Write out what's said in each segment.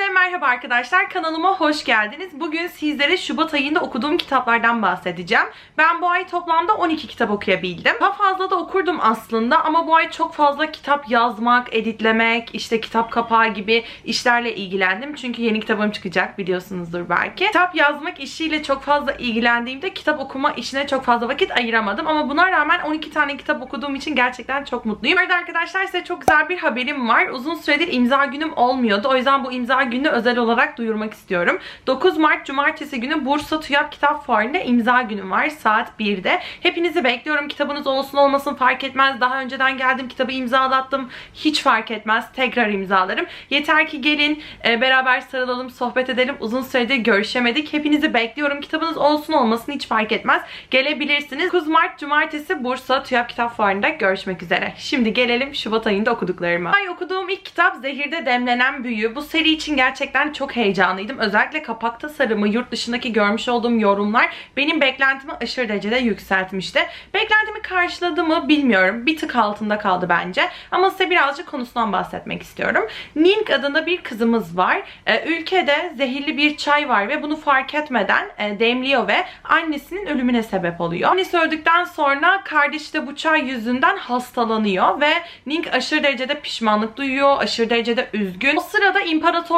Herkese merhaba arkadaşlar. Kanalıma hoş geldiniz. Bugün sizlere Şubat ayında okuduğum kitaplardan bahsedeceğim. Ben bu ay toplamda 12 kitap okuyabildim. Daha fazla da okurdum aslında ama bu ay çok fazla kitap yazmak, editlemek, işte kitap kapağı gibi işlerle ilgilendim. Çünkü yeni kitabım çıkacak biliyorsunuzdur belki. Kitap yazmak işiyle çok fazla ilgilendiğimde kitap okuma işine çok fazla vakit ayıramadım. Ama buna rağmen 12 tane kitap okuduğum için gerçekten çok mutluyum. Arada arkadaşlar size çok güzel bir haberim var. Uzun süredir imza günüm olmuyordu. O yüzden bu imza gününü özel olarak duyurmak istiyorum. 9 Mart Cumartesi günü Bursa TÜYAP Kitap Fuarı'nda imza günüm var saat 1'de. Hepinizi bekliyorum. Kitabınız olsun olmasın fark etmez. Daha önceden geldim kitabı imzalattım. Hiç fark etmez. Tekrar imzalarım. Yeter ki gelin e, beraber sarılalım, sohbet edelim. Uzun süredir görüşemedik. Hepinizi bekliyorum. Kitabınız olsun olmasın hiç fark etmez. Gelebilirsiniz. 9 Mart Cumartesi Bursa TÜYAP Kitap Fuarı'nda görüşmek üzere. Şimdi gelelim Şubat ayında okuduklarıma. Ay okuduğum ilk kitap Zehirde Demlenen Büyü. Bu seri için gerçekten çok heyecanlıydım. Özellikle kapak tasarımı, yurt dışındaki görmüş olduğum yorumlar benim beklentimi aşırı derecede yükseltmişti. Beklentimi karşıladı mı bilmiyorum. Bir tık altında kaldı bence. Ama size birazcık konusundan bahsetmek istiyorum. Ning adında bir kızımız var. Ee, ülkede zehirli bir çay var ve bunu fark etmeden e, demliyor ve annesinin ölümüne sebep oluyor. Annesi öldükten sonra kardeşi de bu çay yüzünden hastalanıyor ve Ning aşırı derecede pişmanlık duyuyor, aşırı derecede üzgün. O sırada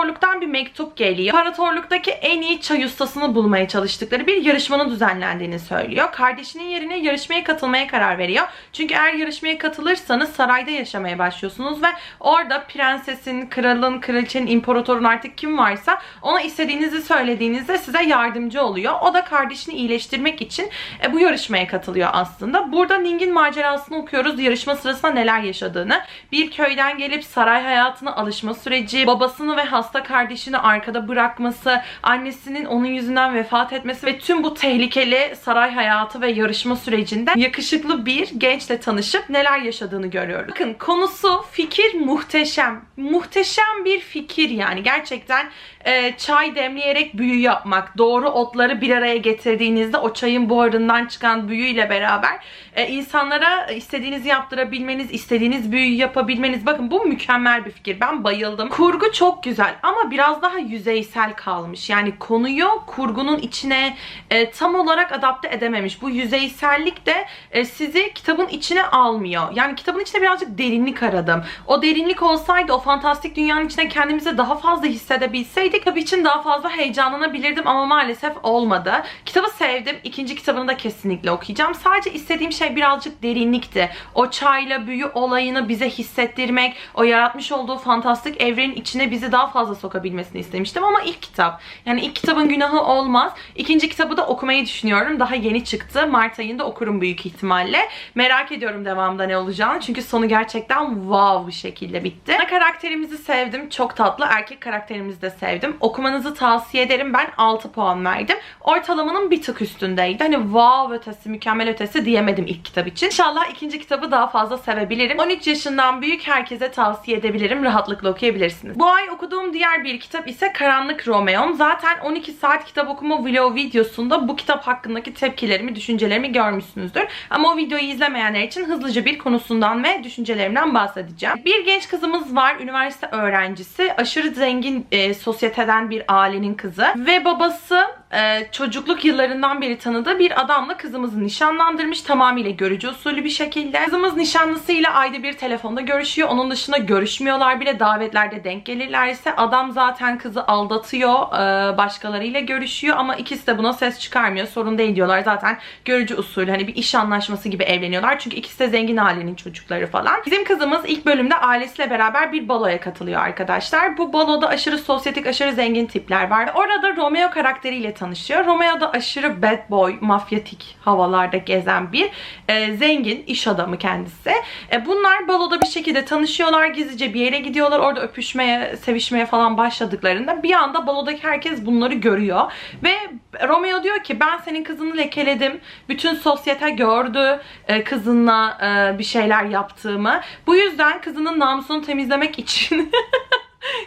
imparatorluktan bir mektup geliyor. İmparatorluktaki en iyi çay ustasını bulmaya çalıştıkları bir yarışmanın düzenlendiğini söylüyor. Kardeşinin yerine yarışmaya katılmaya karar veriyor. Çünkü eğer yarışmaya katılırsanız sarayda yaşamaya başlıyorsunuz ve orada prensesin, kralın, kraliçenin, imparatorun artık kim varsa ona istediğinizi söylediğinizde size yardımcı oluyor. O da kardeşini iyileştirmek için e, bu yarışmaya katılıyor aslında. Burada Ning'in macerasını okuyoruz. Yarışma sırasında neler yaşadığını. Bir köyden gelip saray hayatına alışma süreci, babasını ve hasta kardeşini arkada bırakması, annesinin onun yüzünden vefat etmesi ve tüm bu tehlikeli saray hayatı ve yarışma sürecinde yakışıklı bir gençle tanışıp neler yaşadığını görüyoruz. Bakın konusu fikir muhteşem. Muhteşem bir fikir yani. Gerçekten e, çay demleyerek büyü yapmak, doğru otları bir araya getirdiğinizde o çayın buharından çıkan büyüyle beraber e, insanlara istediğinizi yaptırabilmeniz, istediğiniz büyüyü yapabilmeniz. Bakın bu mükemmel bir fikir. Ben bayıldım. Kurgu çok güzel ama biraz daha yüzeysel kalmış. Yani konuyu kurgunun içine e, tam olarak adapte edememiş. Bu yüzeysellik de e, sizi kitabın içine almıyor. Yani kitabın içinde birazcık derinlik aradım. O derinlik olsaydı o fantastik dünyanın içine kendimizi daha fazla hissedebilseydik kitap için daha fazla heyecanlanabilirdim ama maalesef olmadı. Kitabı sevdim. İkinci kitabını da kesinlikle okuyacağım. Sadece istediğim şey birazcık derinlikti. O çayla büyü olayını bize hissettirmek, o yaratmış olduğu fantastik evrenin içine bizi daha fazla sokabilmesini istemiştim ama ilk kitap. Yani ilk kitabın günahı olmaz. İkinci kitabı da okumayı düşünüyorum. Daha yeni çıktı. Mart ayında okurum büyük ihtimalle. Merak ediyorum devamında ne olacağını. Çünkü sonu gerçekten wow bir şekilde bitti. Ana karakterimizi sevdim. Çok tatlı. Erkek karakterimizi de sevdim. Okumanızı tavsiye ederim. Ben 6 puan verdim. Ortalamanın bir tık üstündeydi. Hani wow ötesi, mükemmel ötesi diyemedim ilk kitap için. İnşallah ikinci kitabı daha fazla sevebilirim. 13 yaşından büyük herkese tavsiye edebilirim. Rahatlıkla okuyabilirsiniz. Bu ay okuduğum diğer bir kitap ise Karanlık Romeo'm. Zaten 12 saat kitap okuma vlog videosunda bu kitap hakkındaki tepkilerimi, düşüncelerimi görmüşsünüzdür. Ama o videoyu izlemeyenler için hızlıca bir konusundan ve düşüncelerimden bahsedeceğim. Bir genç kızımız var, üniversite öğrencisi. Aşırı zengin e, sosyeteden bir ailenin kızı. Ve babası e, çocukluk yıllarından beri tanıdığı bir adamla kızımızı nişanlandırmış. Tamamıyla görücü usulü bir şekilde. Kızımız nişanlısıyla ayda bir telefonda görüşüyor. Onun dışında görüşmüyorlar bile. Davetlerde denk gelirlerse adam zaten kızı aldatıyor. e, başkalarıyla görüşüyor ama ikisi de buna ses çıkarmıyor. Sorun değil diyorlar. Zaten görücü usulü hani bir iş anlaşması gibi evleniyorlar. Çünkü ikisi de zengin ailenin çocukları falan. Bizim kızımız ilk bölümde ailesiyle beraber bir baloya katılıyor arkadaşlar. Bu baloda aşırı sosyetik, aşırı zengin tipler var. Orada Romeo karakteriyle tanışıyor. Romeo da aşırı bad boy, mafyatik havalarda gezen bir e, zengin iş adamı kendisi. E, bunlar baloda bir şekilde tanışıyorlar. Gizlice bir yere gidiyorlar. Orada öpüşmeye, sevişmeye falan başladıklarında bir anda balodaki herkes bunları görüyor. Ve Romeo diyor ki ben senin kızını lekeledim. Bütün sosyete gördü e, kızınla e, bir şeyler yaptığımı. Bu yüzden kızının namusunu temizlemek için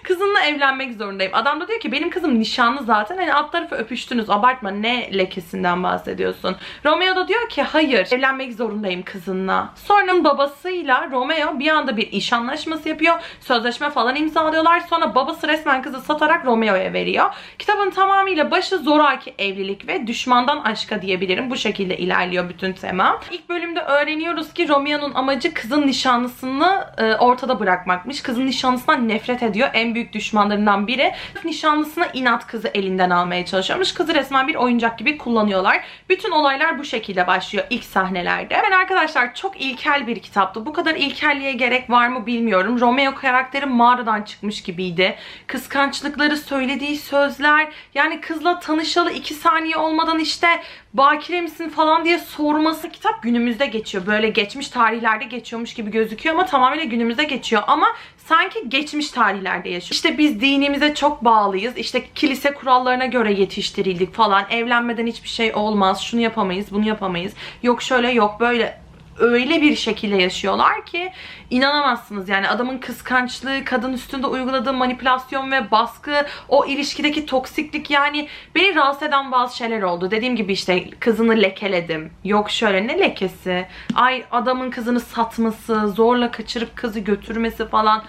Kızınla evlenmek zorundayım. Adam da diyor ki benim kızım nişanlı zaten. Hani alt tarafı öpüştünüz. Abartma ne lekesinden bahsediyorsun. Romeo da diyor ki hayır evlenmek zorundayım kızınla. Sonra babasıyla Romeo bir anda bir iş anlaşması yapıyor. Sözleşme falan imzalıyorlar. Sonra babası resmen kızı satarak Romeo'ya veriyor. Kitabın tamamıyla başı zoraki evlilik ve düşmandan aşka diyebilirim. Bu şekilde ilerliyor bütün tema. İlk bölümde öğreniyoruz ki Romeo'nun amacı kızın nişanlısını e, ortada bırakmakmış. Kızın nişanlısından nefret ediyor. En büyük düşmanlarından biri. Nişanlısına inat kızı elinden almaya çalışıyormuş. Kızı resmen bir oyuncak gibi kullanıyorlar. Bütün olaylar bu şekilde başlıyor ilk sahnelerde. Ben arkadaşlar çok ilkel bir kitaptı. Bu kadar ilkelliğe gerek var mı bilmiyorum. Romeo karakteri mağaradan çıkmış gibiydi. Kıskançlıkları, söylediği sözler. Yani kızla tanışalı iki saniye olmadan işte bakire misin falan diye sorması kitap günümüzde geçiyor. Böyle geçmiş tarihlerde geçiyormuş gibi gözüküyor ama tamamıyla günümüzde geçiyor. Ama sanki geçmiş tarihlerde yaşıyor. İşte biz dinimize çok bağlıyız. İşte kilise kurallarına göre yetiştirildik falan. Evlenmeden hiçbir şey olmaz. Şunu yapamayız, bunu yapamayız. Yok şöyle yok böyle öyle bir şekilde yaşıyorlar ki inanamazsınız. Yani adamın kıskançlığı, kadın üstünde uyguladığı manipülasyon ve baskı, o ilişkideki toksiklik yani beni rahatsız eden bazı şeyler oldu. Dediğim gibi işte kızını lekeledim. Yok şöyle ne lekesi? Ay adamın kızını satması, zorla kaçırıp kızı götürmesi falan.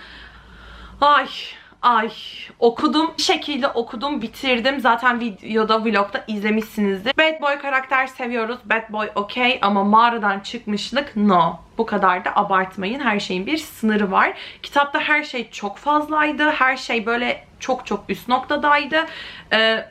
Ay Ay okudum. Bir şekilde okudum, bitirdim. Zaten videoda, vlogda izlemişsinizdir. Bad boy karakter seviyoruz. Bad boy okey ama mağaradan çıkmışlık no. Bu kadar da abartmayın. Her şeyin bir sınırı var. Kitapta her şey çok fazlaydı. Her şey böyle çok çok üst noktadaydı. Ee,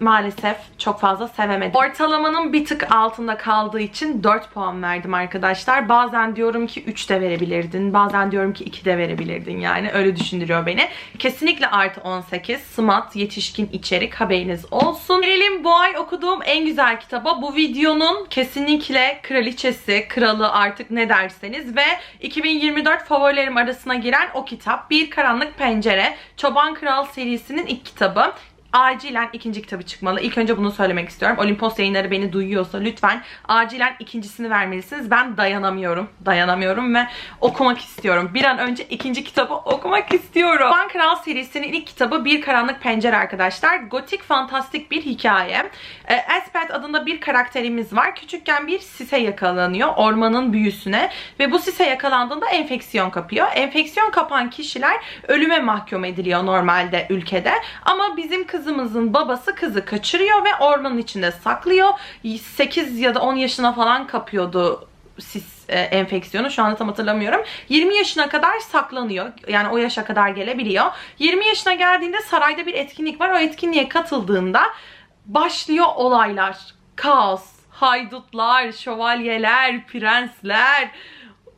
maalesef çok fazla sevemedim. Ortalamanın bir tık altında kaldığı için 4 puan verdim arkadaşlar. Bazen diyorum ki 3 de verebilirdin. Bazen diyorum ki 2 de verebilirdin yani. Öyle düşündürüyor beni. Kesinlikle artı 18. Smart, yetişkin içerik haberiniz olsun. Gelelim bu ay okuduğum en güzel kitaba. Bu videonun kesinlikle kraliçesi, kralı artık ne derseniz ve 2024 favorilerim arasına giren o kitap. Bir Karanlık Pencere. Çoban Kral serisinin ilk kitabı acilen ikinci kitabı çıkmalı. İlk önce bunu söylemek istiyorum. Olimpos yayınları beni duyuyorsa lütfen acilen ikincisini vermelisiniz. Ben dayanamıyorum. Dayanamıyorum ve okumak istiyorum. Bir an önce ikinci kitabı okumak istiyorum. Van Kral serisinin ilk kitabı Bir Karanlık Pencere arkadaşlar. Gotik fantastik bir hikaye. E, Espet adında bir karakterimiz var. Küçükken bir sise yakalanıyor ormanın büyüsüne ve bu sise yakalandığında enfeksiyon kapıyor. Enfeksiyon kapan kişiler ölüme mahkum ediliyor normalde ülkede. Ama bizim kız kızımızın babası kızı kaçırıyor ve ormanın içinde saklıyor. 8 ya da 10 yaşına falan kapıyordu sis e, enfeksiyonu. Şu anda tam hatırlamıyorum. 20 yaşına kadar saklanıyor. Yani o yaşa kadar gelebiliyor. 20 yaşına geldiğinde sarayda bir etkinlik var. O etkinliğe katıldığında başlıyor olaylar. Kaos, haydutlar, şövalyeler, prensler,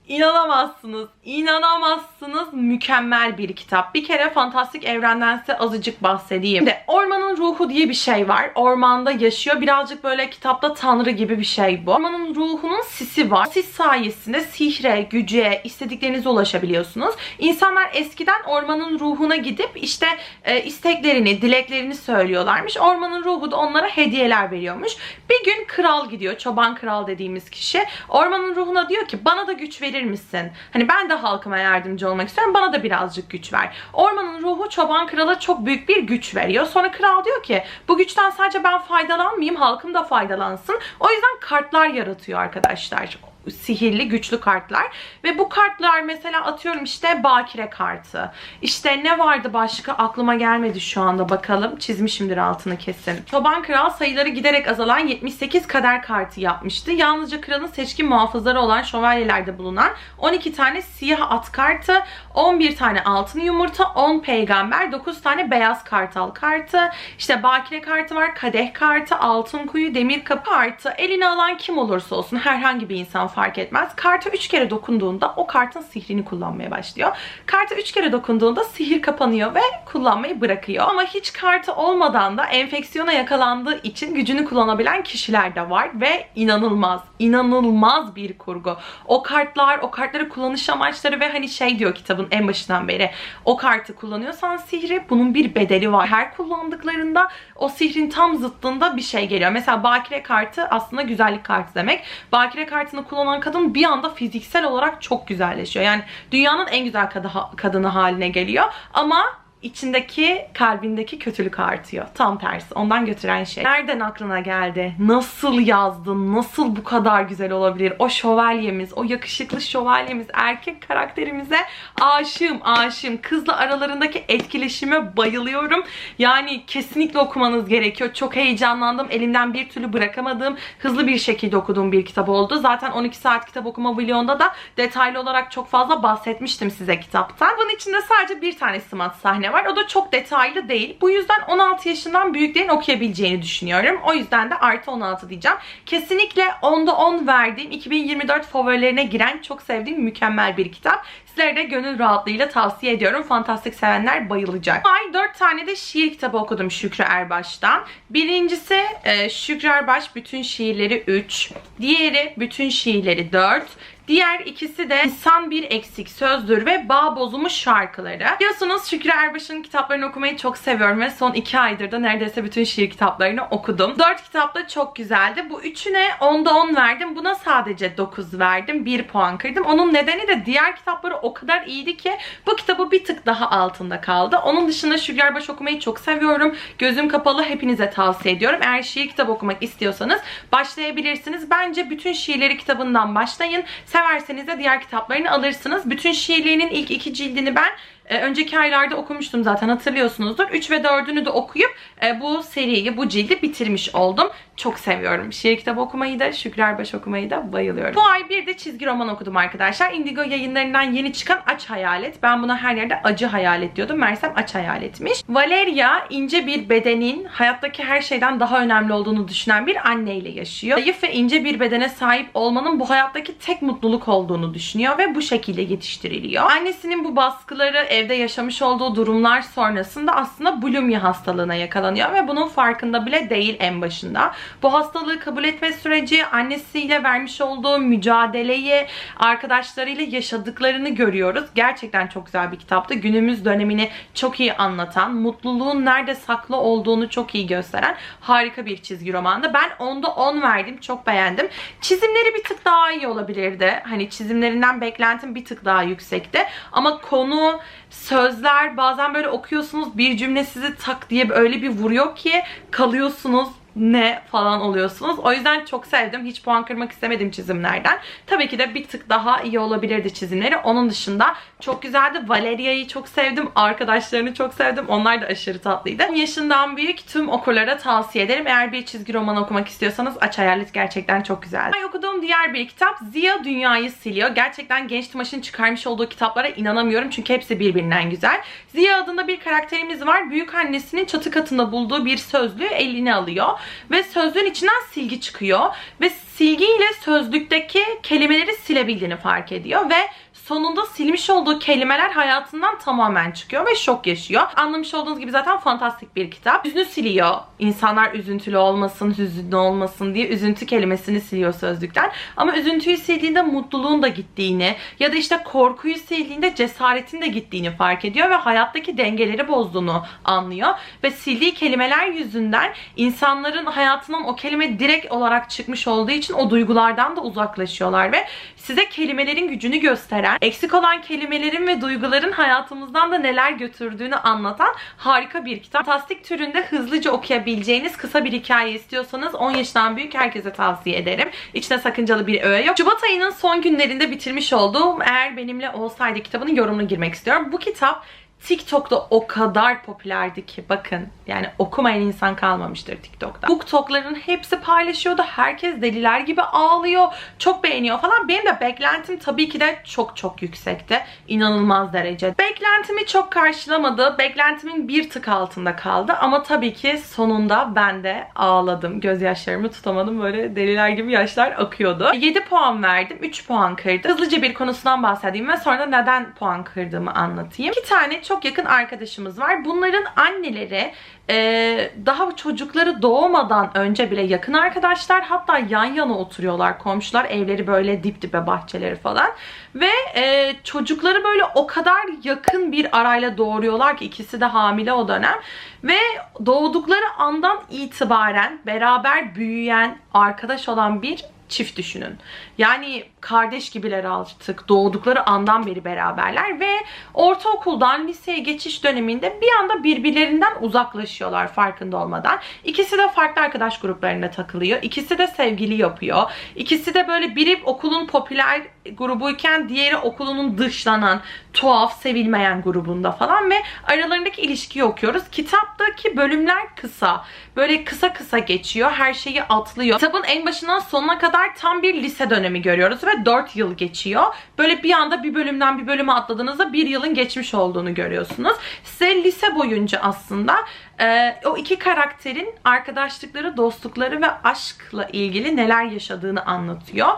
İnanamazsınız. İnanamazsınız. Mükemmel bir kitap. Bir kere fantastik evrenden size azıcık bahsedeyim. Şimdi ormanın ruhu diye bir şey var. Ormanda yaşıyor. Birazcık böyle kitapta tanrı gibi bir şey bu. Ormanın ruhunun sisi var. Sis sayesinde sihre, güce, istediklerinize ulaşabiliyorsunuz. İnsanlar eskiden ormanın ruhuna gidip işte e, isteklerini, dileklerini söylüyorlarmış. Ormanın ruhu da onlara hediyeler veriyormuş. Bir gün kral gidiyor. Çoban kral dediğimiz kişi. Ormanın ruhuna diyor ki bana da güç verir misin? Hani ben de halkıma yardımcı olmak istiyorum. Bana da birazcık güç ver. Ormanın ruhu çoban krala çok büyük bir güç veriyor. Sonra kral diyor ki bu güçten sadece ben faydalanmayayım halkım da faydalansın. O yüzden kartlar yaratıyor arkadaşlar sihirli güçlü kartlar. Ve bu kartlar mesela atıyorum işte bakire kartı. İşte ne vardı başka? Aklıma gelmedi şu anda bakalım. Çizmişimdir altını kesin. Çoban kral sayıları giderek azalan 78 kader kartı yapmıştı. Yalnızca kralın seçkin muhafızları olan şövalyelerde bulunan 12 tane siyah at kartı 11 tane altın yumurta 10 peygamber 9 tane beyaz kartal kartı. İşte bakire kartı var kadeh kartı altın kuyu demir kapı kartı eline alan kim olursa olsun herhangi bir insan fark etmez. Karta 3 kere dokunduğunda o kartın sihrini kullanmaya başlıyor. Karta 3 kere dokunduğunda sihir kapanıyor ve kullanmayı bırakıyor. Ama hiç kartı olmadan da enfeksiyona yakalandığı için gücünü kullanabilen kişiler de var ve inanılmaz, inanılmaz bir kurgu. O kartlar, o kartları kullanış amaçları ve hani şey diyor kitabın en başından beri o kartı kullanıyorsan sihri bunun bir bedeli var. Her kullandıklarında o sihrin tam zıttında bir şey geliyor. Mesela bakire kartı aslında güzellik kartı demek. Bakire kartını kullan olan kadın bir anda fiziksel olarak çok güzelleşiyor. Yani dünyanın en güzel kadı, kadını haline geliyor. Ama içindeki kalbindeki kötülük artıyor. Tam tersi. Ondan götüren şey. Nereden aklına geldi? Nasıl yazdın? Nasıl bu kadar güzel olabilir? O şövalyemiz, o yakışıklı şövalyemiz, erkek karakterimize aşığım, aşığım. Kızla aralarındaki etkileşime bayılıyorum. Yani kesinlikle okumanız gerekiyor. Çok heyecanlandım. Elimden bir türlü bırakamadığım, hızlı bir şekilde okuduğum bir kitap oldu. Zaten 12 saat kitap okuma vlogunda da detaylı olarak çok fazla bahsetmiştim size kitaptan. Bunun içinde sadece bir tane smart sahne var. O da çok detaylı değil. Bu yüzden 16 yaşından büyüklerin okuyabileceğini düşünüyorum. O yüzden de artı 16 diyeceğim. Kesinlikle 10'da 10 verdiğim 2024 favorilerine giren çok sevdiğim mükemmel bir kitap. Sizlere de gönül rahatlığıyla tavsiye ediyorum. Fantastik sevenler bayılacak. Ay 4 tane de şiir kitabı okudum Şükrü Erbaş'tan. Birincisi e, Şükrü Erbaş bütün şiirleri 3. Diğeri bütün şiirleri 4. Diğer ikisi de insan bir eksik sözdür ve bağ bozulmuş şarkıları. Biliyorsunuz Şükrü Erbaş'ın kitaplarını okumayı çok seviyorum ve son iki aydır da neredeyse bütün şiir kitaplarını okudum. Dört kitap da çok güzeldi. Bu üçüne 10'da 10 verdim. Buna sadece 9 verdim. 1 puan kırdım. Onun nedeni de diğer kitapları o kadar iyiydi ki bu kitabı bir tık daha altında kaldı. Onun dışında Şükrü Erbaş okumayı çok seviyorum. Gözüm kapalı hepinize tavsiye ediyorum. Eğer şiir kitap okumak istiyorsanız başlayabilirsiniz. Bence bütün şiirleri kitabından başlayın. Severseniz de diğer kitaplarını alırsınız. Bütün şiirlerinin ilk iki cildini ben e, önceki aylarda okumuştum zaten hatırlıyorsunuzdur. 3 ve 4'ünü de okuyup e, bu seriyi, bu cildi bitirmiş oldum. Çok seviyorum. Şiir kitabı okumayı da, Şükrü Erbaş okumayı da bayılıyorum. Bu ay bir de çizgi roman okudum arkadaşlar. Indigo yayınlarından yeni çıkan Aç Hayalet. Ben buna her yerde Acı Hayalet diyordum. Mersem Aç Hayaletmiş. Valeria ince bir bedenin hayattaki her şeyden daha önemli olduğunu düşünen bir anneyle yaşıyor. Zayıf ve ince bir bedene sahip olmanın bu hayattaki tek mutluluk olduğunu düşünüyor ve bu şekilde yetiştiriliyor. Annesinin bu baskıları, evde yaşamış olduğu durumlar sonrasında aslında bulimya hastalığına yakalanıyor ve bunun farkında bile değil en başında. Bu hastalığı kabul etme süreci, annesiyle vermiş olduğu mücadeleyi, arkadaşlarıyla yaşadıklarını görüyoruz. Gerçekten çok güzel bir kitaptı. Günümüz dönemini çok iyi anlatan, mutluluğun nerede saklı olduğunu çok iyi gösteren harika bir çizgi romandı. Ben onda 10 verdim. Çok beğendim. Çizimleri bir tık daha iyi olabilirdi. Hani çizimlerinden beklentim bir tık daha yüksekti. Ama konu, sözler bazen böyle okuyorsunuz bir cümle sizi tak diye öyle bir vuruyor ki kalıyorsunuz ne falan oluyorsunuz. O yüzden çok sevdim. Hiç puan kırmak istemedim çizimlerden. Tabii ki de bir tık daha iyi olabilirdi çizimleri. Onun dışında çok güzeldi. Valeria'yı çok sevdim. Arkadaşlarını çok sevdim. Onlar da aşırı tatlıydı. Yaşından büyük tüm okurlara tavsiye ederim. Eğer bir çizgi roman okumak istiyorsanız Aç Hayalet gerçekten çok güzel. Ben okuduğum diğer bir kitap Ziya Dünyayı Siliyor. Gerçekten Genç Tumaş'ın çıkarmış olduğu kitaplara inanamıyorum. Çünkü hepsi birbirinden güzel. Ziya adında bir karakterimiz var. Büyük annesinin çatı katında bulduğu bir sözlüğü eline alıyor. Ve sözlüğün içinden silgi çıkıyor. Ve silgiyle sözlükteki kelimeleri silebildiğini fark ediyor. Ve sonunda silmiş olduğu kelimeler hayatından tamamen çıkıyor ve şok yaşıyor. Anlamış olduğunuz gibi zaten fantastik bir kitap. Hüznü siliyor. İnsanlar üzüntülü olmasın, hüzünlü olmasın diye üzüntü kelimesini siliyor sözlükten. Ama üzüntüyü sildiğinde mutluluğun da gittiğini ya da işte korkuyu sildiğinde cesaretin de gittiğini fark ediyor ve hayattaki dengeleri bozduğunu anlıyor. Ve sildiği kelimeler yüzünden insanların hayatından o kelime direkt olarak çıkmış olduğu için o duygulardan da uzaklaşıyorlar ve size kelimelerin gücünü gösteren, eksik olan kelimelerin ve duyguların hayatımızdan da neler götürdüğünü anlatan harika bir kitap. Fantastik türünde hızlıca okuyabileceğiniz kısa bir hikaye istiyorsanız 10 yaşından büyük herkese tavsiye ederim. İçine sakıncalı bir öğe yok. Şubat ayının son günlerinde bitirmiş olduğum Eğer Benimle Olsaydı kitabının yorumuna girmek istiyorum. Bu kitap TikTok'ta o kadar popülerdi ki bakın yani okumayan insan kalmamıştır TikTok'ta. BookTok'ların hepsi paylaşıyordu. Herkes deliler gibi ağlıyor. Çok beğeniyor falan. Benim de beklentim tabii ki de çok çok yüksekti. İnanılmaz derece. Beklentimi çok karşılamadı. Beklentimin bir tık altında kaldı. Ama tabii ki sonunda ben de ağladım. Gözyaşlarımı tutamadım. Böyle deliler gibi yaşlar akıyordu. 7 puan verdim. 3 puan kırdı. Hızlıca bir konusundan bahsedeyim ve sonra neden puan kırdığımı anlatayım. İki tane çok çok yakın arkadaşımız var. Bunların anneleri e, daha çocukları doğmadan önce bile yakın arkadaşlar. Hatta yan yana oturuyorlar komşular. Evleri böyle dip dibe bahçeleri falan. Ve e, çocukları böyle o kadar yakın bir arayla doğuruyorlar ki ikisi de hamile o dönem. Ve doğdukları andan itibaren beraber büyüyen, arkadaş olan bir çift düşünün. Yani kardeş gibiler artık doğdukları andan beri beraberler ve ortaokuldan liseye geçiş döneminde bir anda birbirlerinden uzaklaşıyorlar farkında olmadan. İkisi de farklı arkadaş gruplarına takılıyor. İkisi de sevgili yapıyor. İkisi de böyle biri okulun popüler grubuyken diğeri okulunun dışlanan, tuhaf, sevilmeyen grubunda falan ve aralarındaki ilişkiyi okuyoruz. Kitaptaki bölümler kısa. Böyle kısa kısa geçiyor. Her şeyi atlıyor. Kitabın en başından sonuna kadar tam bir lise dönemi görüyoruz ve 4 yıl geçiyor. Böyle bir anda bir bölümden bir bölüme atladığınızda bir yılın geçmiş olduğunu görüyorsunuz. Size lise boyunca aslında e, o iki karakterin arkadaşlıkları, dostlukları ve aşkla ilgili neler yaşadığını anlatıyor.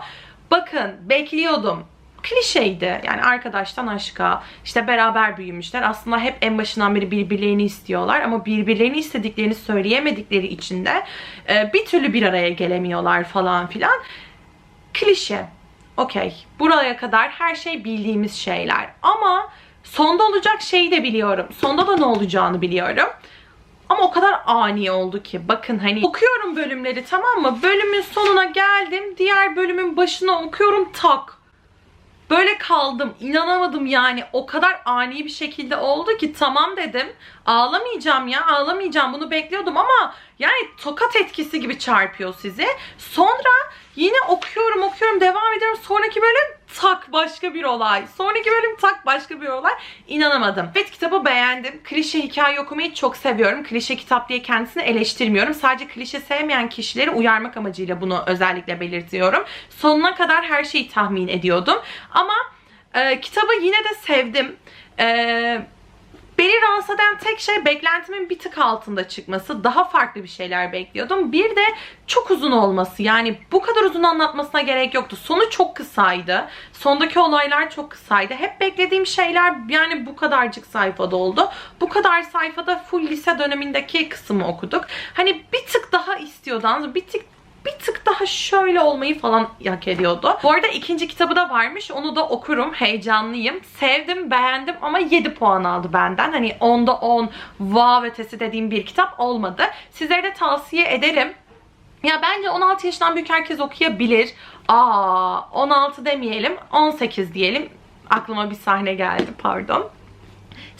Bakın bekliyordum klişeydi. Yani arkadaştan aşka, işte beraber büyümüşler. Aslında hep en başından beri birbirlerini istiyorlar ama birbirlerini istediklerini söyleyemedikleri için de e, bir türlü bir araya gelemiyorlar falan filan. Klişe. Okey. Buraya kadar her şey bildiğimiz şeyler. Ama sonda olacak şeyi de biliyorum. Sonda da ne olacağını biliyorum. Ama o kadar ani oldu ki. Bakın hani okuyorum bölümleri tamam mı? Bölümün sonuna geldim. Diğer bölümün başına okuyorum tak. Böyle kaldım. İnanamadım yani. O kadar ani bir şekilde oldu ki tamam dedim. Ağlamayacağım ya. Ağlamayacağım. Bunu bekliyordum ama yani tokat etkisi gibi çarpıyor sizi. Sonra yine okuyorum okuyorum devam ediyorum. Sonraki bölüm tak başka bir olay. Sonraki bölüm tak başka bir olay. İnanamadım. Evet kitabı beğendim. Klişe hikaye okumayı çok seviyorum. Klişe kitap diye kendisini eleştirmiyorum. Sadece klişe sevmeyen kişileri uyarmak amacıyla bunu özellikle belirtiyorum. Sonuna kadar her şeyi tahmin ediyordum. Ama e, kitabı yine de sevdim. Eee Beni rahatsız eden tek şey beklentimin bir tık altında çıkması. Daha farklı bir şeyler bekliyordum. Bir de çok uzun olması. Yani bu kadar uzun anlatmasına gerek yoktu. Sonu çok kısaydı. Sondaki olaylar çok kısaydı. Hep beklediğim şeyler yani bu kadarcık sayfada oldu. Bu kadar sayfada full lise dönemindeki kısmı okuduk. Hani bir tık daha istiyordunuz. Bir tık bir tık daha şöyle olmayı falan hak ediyordu. Bu arada ikinci kitabı da varmış. Onu da okurum. Heyecanlıyım. Sevdim, beğendim ama 7 puan aldı benden. Hani 10'da 10 wow ötesi dediğim bir kitap olmadı. Sizlere de tavsiye ederim. Ya bence 16 yaşından büyük herkes okuyabilir. Aa 16 demeyelim 18 diyelim. Aklıma bir sahne geldi pardon.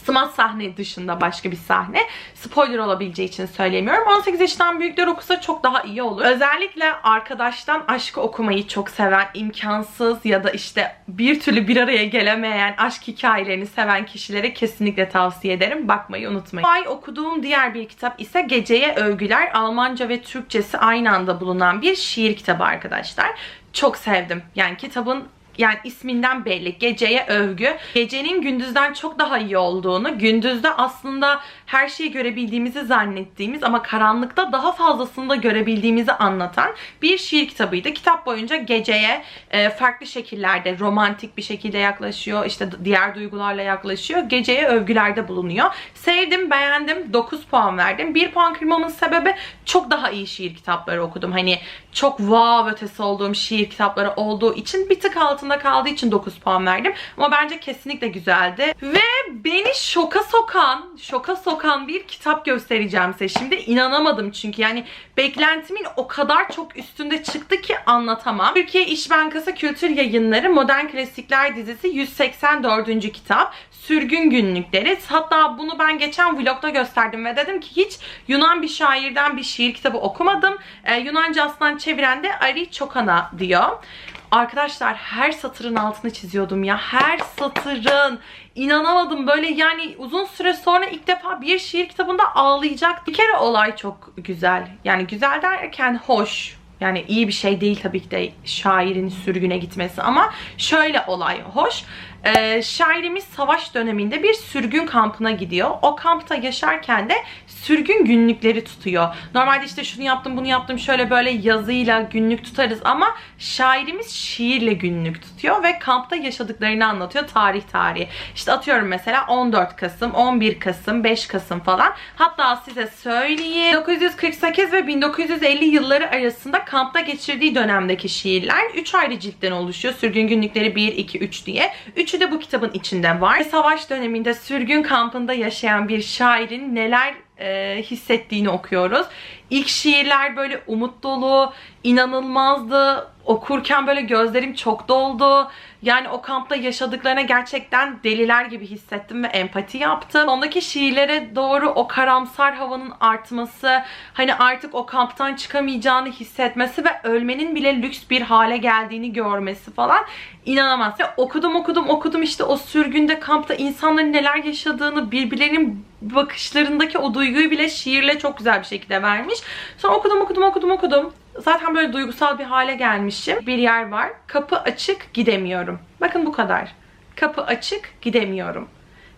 Smart sahne dışında başka bir sahne. Spoiler olabileceği için söylemiyorum. 18 yaşından büyükler okusa çok daha iyi olur. Özellikle arkadaştan aşkı okumayı çok seven, imkansız ya da işte bir türlü bir araya gelemeyen aşk hikayelerini seven kişilere kesinlikle tavsiye ederim. Bakmayı unutmayın. Ay okuduğum diğer bir kitap ise Geceye Övgüler. Almanca ve Türkçesi aynı anda bulunan bir şiir kitabı arkadaşlar. Çok sevdim. Yani kitabın yani isminden belli. Geceye övgü. Gecenin gündüzden çok daha iyi olduğunu, gündüzde aslında her şeyi görebildiğimizi zannettiğimiz ama karanlıkta daha fazlasını da görebildiğimizi anlatan bir şiir kitabıydı. Kitap boyunca geceye e, farklı şekillerde, romantik bir şekilde yaklaşıyor. işte diğer duygularla yaklaşıyor. Geceye övgülerde bulunuyor. Sevdim, beğendim. 9 puan verdim. 1 puan kırmamın sebebi çok daha iyi şiir kitapları okudum. Hani çok wow ötesi olduğum şiir kitapları olduğu için bir tık altında kaldığı için 9 puan verdim. Ama bence kesinlikle güzeldi. Ve beni şoka sokan, şoka sokan bir kitap göstereceğim size. Şimdi inanamadım çünkü yani beklentimin o kadar çok üstünde çıktı ki anlatamam. Türkiye İş Bankası Kültür Yayınları Modern Klasikler dizisi 184. kitap. Sürgün günlükleri. Hatta bunu ben geçen vlogda gösterdim ve dedim ki hiç Yunan bir şairden bir şiir kitabı okumadım. Ee, Yunanca aslan çeviren de Ari Çokana diyor. Arkadaşlar her satırın altını çiziyordum ya. Her satırın. inanamadım böyle yani uzun süre sonra ilk defa bir şiir kitabında ağlayacak. Bir kere olay çok güzel. Yani güzel derken hoş. Yani iyi bir şey değil tabii ki de şairin sürgüne gitmesi ama şöyle olay hoş. Ee, şairimiz savaş döneminde bir sürgün kampına gidiyor. O kampta yaşarken de sürgün günlükleri tutuyor. Normalde işte şunu yaptım bunu yaptım şöyle böyle yazıyla günlük tutarız ama şairimiz şiirle günlük tutuyor ve kampta yaşadıklarını anlatıyor tarih tarihi. İşte atıyorum mesela 14 Kasım, 11 Kasım, 5 Kasım falan. Hatta size söyleyeyim 1948 ve 1950 yılları arasında kampta geçirdiği dönemdeki şiirler 3 ayrı ciltten oluşuyor. Sürgün günlükleri 1, 2, 3 diye. Üçü de bu kitabın içinde var. Savaş döneminde sürgün kampında yaşayan bir şairin neler e, hissettiğini okuyoruz. İlk şiirler böyle umut dolu, inanılmazdı. Okurken böyle gözlerim çok doldu. Yani o kampta yaşadıklarına gerçekten deliler gibi hissettim ve empati yaptım. Ondaki şiirlere doğru o karamsar havanın artması, hani artık o kamptan çıkamayacağını hissetmesi ve ölmenin bile lüks bir hale geldiğini görmesi falan inanamaz. Ve okudum okudum okudum işte o sürgünde kampta insanların neler yaşadığını, birbirlerinin bakışlarındaki o duyguyu bile şiirle çok güzel bir şekilde vermiş. Sonra okudum okudum okudum okudum. Zaten böyle duygusal bir hale gelmişim. Bir yer var. Kapı açık gidemiyorum. Bakın bu kadar. Kapı açık gidemiyorum.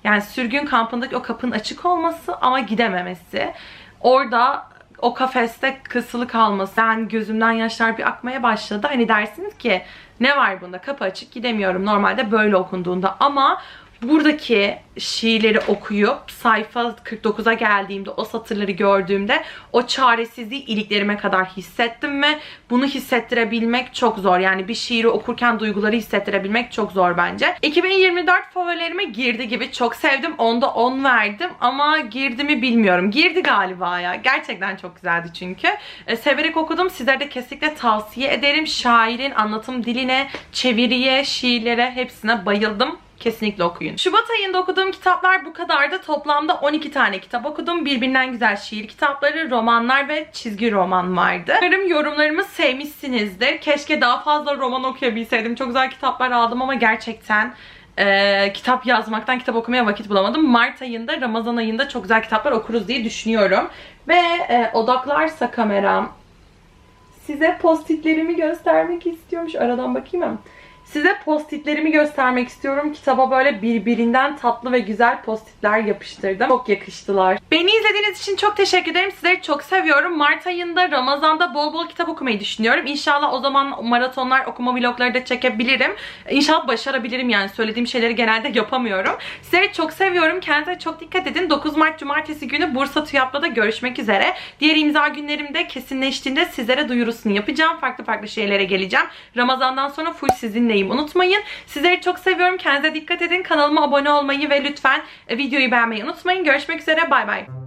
Yani sürgün kampındaki o kapının açık olması ama gidememesi. Orada o kafeste kısılı kalması. Yani gözümden yaşlar bir akmaya başladı. Hani dersiniz ki ne var bunda? Kapı açık gidemiyorum. Normalde böyle okunduğunda ama buradaki şiirleri okuyup sayfa 49'a geldiğimde o satırları gördüğümde o çaresizliği iliklerime kadar hissettim ve bunu hissettirebilmek çok zor. Yani bir şiiri okurken duyguları hissettirebilmek çok zor bence. 2024 favorilerime girdi gibi çok sevdim. Onda 10 verdim ama girdi mi bilmiyorum. Girdi galiba ya. Gerçekten çok güzeldi çünkü. E, severek okudum. Sizlere de kesinlikle tavsiye ederim. Şairin anlatım diline, çeviriye, şiirlere hepsine bayıldım. Kesinlikle okuyun. Şubat ayında okuduğum kitaplar bu kadardı. Toplamda 12 tane kitap okudum. Birbirinden güzel şiir kitapları, romanlar ve çizgi roman vardı. Umarım yorumlarımı sevmişsinizdir. Keşke daha fazla roman okuyabilseydim. Çok güzel kitaplar aldım ama gerçekten e, kitap yazmaktan kitap okumaya vakit bulamadım. Mart ayında, Ramazan ayında çok güzel kitaplar okuruz diye düşünüyorum. Ve e, odaklarsa kameram size postitlerimi göstermek istiyorum. Şu aradan bakayım mı? Size postitlerimi göstermek istiyorum. Kitaba böyle birbirinden tatlı ve güzel postitler yapıştırdım. Çok yakıştılar. Beni izlediğiniz için çok teşekkür ederim. Sizleri çok seviyorum. Mart ayında Ramazan'da bol bol kitap okumayı düşünüyorum. İnşallah o zaman maratonlar, okuma vlogları da çekebilirim. İnşallah başarabilirim yani. Söylediğim şeyleri genelde yapamıyorum. Sizleri çok seviyorum. Kendinize çok dikkat edin. 9 Mart Cumartesi günü Bursa TÜYAP'ta görüşmek üzere. Diğer imza günlerimde kesinleştiğinde sizlere duyurusunu yapacağım. Farklı farklı şeylere geleceğim. Ramazan'dan sonra full sizinleyim unutmayın. Sizleri çok seviyorum. Kendinize dikkat edin. Kanalıma abone olmayı ve lütfen videoyu beğenmeyi unutmayın. Görüşmek üzere. Bay bay.